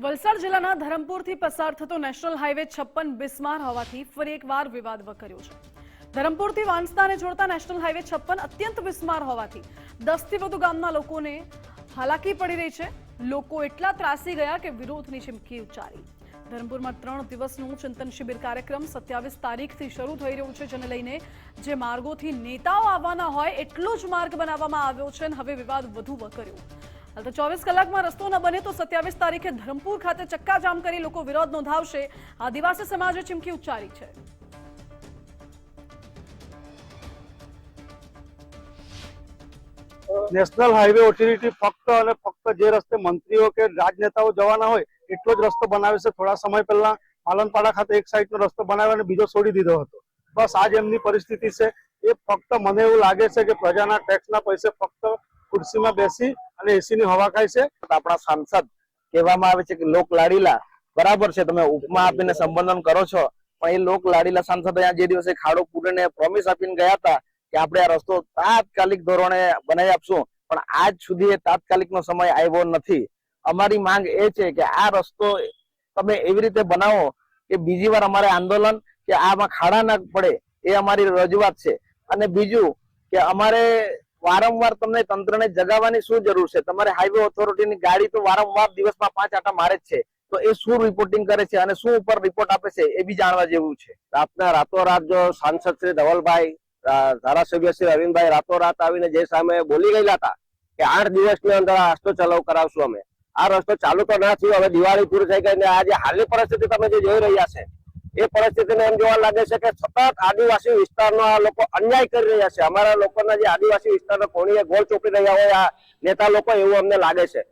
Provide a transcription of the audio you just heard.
વલસાડ જિલ્લાના ધરમપુરથી પસાર થતો નેશનલ હાઈવે છપ્પન બિસ્માર હોવાથી ફરી એકવાર વિવાદ વકર્યો છે. ધરમપુરથી વાંસદાને જોડતા નેશનલ હાઈવે છપ્પન અત્યંત બિસ્માર હોવાથી દસથી વધુ ગામના લોકોને હાલાકી પડી રહી છે. લોકો એટલા ત્રાસી ગયા કે વિરોધની ચીમકી ઉચ્ચારી. ધરમપુરમાં ત્રણ દિવસનું ચિંતન શિબિર કાર્યક્રમ સત્યાવીસ તારીખથી શરૂ થઈ રહ્યું છે, જેને લઈને જે માર્ગોથી નેતાઓ આવવાના હોય એટલો જ માર્ગ બનાવવામાં આવ્યો છે અને હવે વિવાદ વધુ વકર્યો. તો ચોવીસ કલાકમાં રસ્તો ન બને તો સત્યાવીસ તારીખે ધરમપુર ખાતે ચક્કાજામ કરી લોકો વિરોધ નોંધાવશે. આદિવાસી સમાજે ચીમકી ઉચ્ચારી છે. નેશનલ હાઈવે ઓથોરિટી ફક્ત અને ફક્ત જે રસ્તે મંત્રીઓ કે રાજનેતાઓ જવાના હોય, એટલો જ રસ્તો બનાવે છે. થોડા સમય પહેલા પાલનપાડા ખાતે એક સાઈડનો રસ્તો બનાવ્યો અને બીજો છોડી દીધો હતો. બસ આજ એમની પરિસ્થિતિ છે. એ ફક્ત મને એવું લાગે છે કે પ્રજાના ટેક્સના પૈસે ફક્ત ખુરશીમાં બેસી અને એસીની હવા ખાય છે. આપણા સાંસદ કહેવામાં આવે છે કે લોક લાડીલા બરાબર છે. તમે ઉપમા આપીને સંબોધન કરો છો. પણ એ લોક લાડીલા સાંસદ અહીંયા જે દિવસે ખાડો પૂરીને પ્રોમિસ આપીને ગયા હતા કે આપણે આ રસ્તો તાત્કાલિક ધોરણે બનાવી આપશું. પણ આજ સુધી એ તાત્કાલિકનો સમય આવ્યો નથી. અમારી માંગ એ છે કે આ રસ્તો તમે એવી રીતે બનાવો કે બીજી વાર અમારે આંદોલન કે આમાં ખાડા ના પડે એ અમારી રજૂઆત છે. અને બીજું કે અમારે વારંવાર તમને તંત્રને જગાવવાની શું જરૂર છે? તમારે હાઈવે ઓથોરિટીની ગાડી તો વારંવાર દિવસમાં પાંચ આટા મારે જ છે. તો એ શું રિપોર્ટિંગ કરે છે અને શું ઉપર રિપોર્ટ આપે છે એ બી જાણવા જેવું છે. રાતના રાતોરાત જો સાંસદ શ્રી ધવલભાઈ ધારાસભ્ય શ્રી અરવિંદભાઈ રાતોરાત આવીને જે સામે બોલી ગયેલા હતા કે આઠ દિવસની અંદર આ રસ્તો ચલાવ કરાવશું અમે. આ રસ્તો ચાલુ તો ના થયો, હવે દિવાળી પૂરી થઈ ગઈ ને આ જે હાલની પરિસ્થિતિ તમે જે જોઈ રહ્યા છે. એ પરિસ્થિતિને એમ જોવા લાગે છે કે સતત આદિવાસી વિસ્તારનો આ લોકો અન્યાય કરી રહ્યા છે. અમારા લોકોના જે આદિવાસી વિસ્તારના કોણીએ ગોળ ચોપી રહ્યા હોય, આ નેતા લોકો, એવું અમને લાગે છે.